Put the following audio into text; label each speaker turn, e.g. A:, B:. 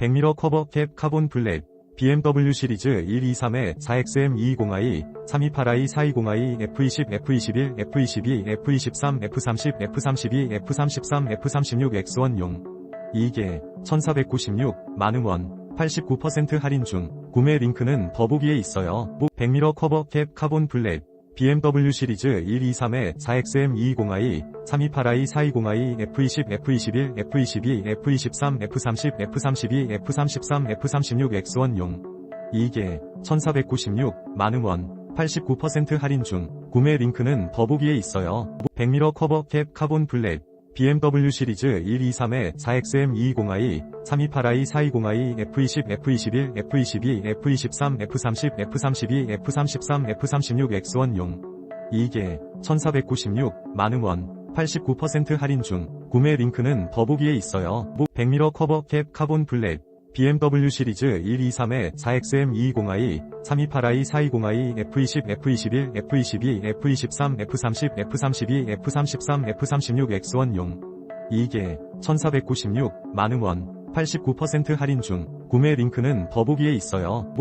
A: 백미러 커버 캡 카본 블랙 BMW 시리즈 123에 4XM220i, 328i, 420i, F20, F21, F22, F23, F30, F32, F33, F36 X1용 2개 1496 만원원 89% 할인 중 구매 링크는 더보기에 있어요. 백미러 커버 캡 카본 블랙 BMW 시리즈 123에 4XM220i, 328i, 420i, F20, F21, F22, F23, F30, F32, F33, F36 X1용 2개 1496 만원원 89% 할인 중 구매 링크는 더보기에 있어요. 백미러 커버 캡 카본 블랙 BMW 시리즈 123에 4XM220i, 328i, 420i, F20, F21, F22, F23, F30, F32, F33, F36 X1용 2개 1496 만원원 89% 할인 중 구매 링크는 더보기에 있어요. 백미러 커버 캡 카본 블랙 BMW 시리즈 123에 4XM220i, 328i, 420i, F20, F21, F22, F23, F30, F32, F33, F36 X1용 2개 1496 만원원 89% 할인 중 구매 링크는 더보기에 있어요.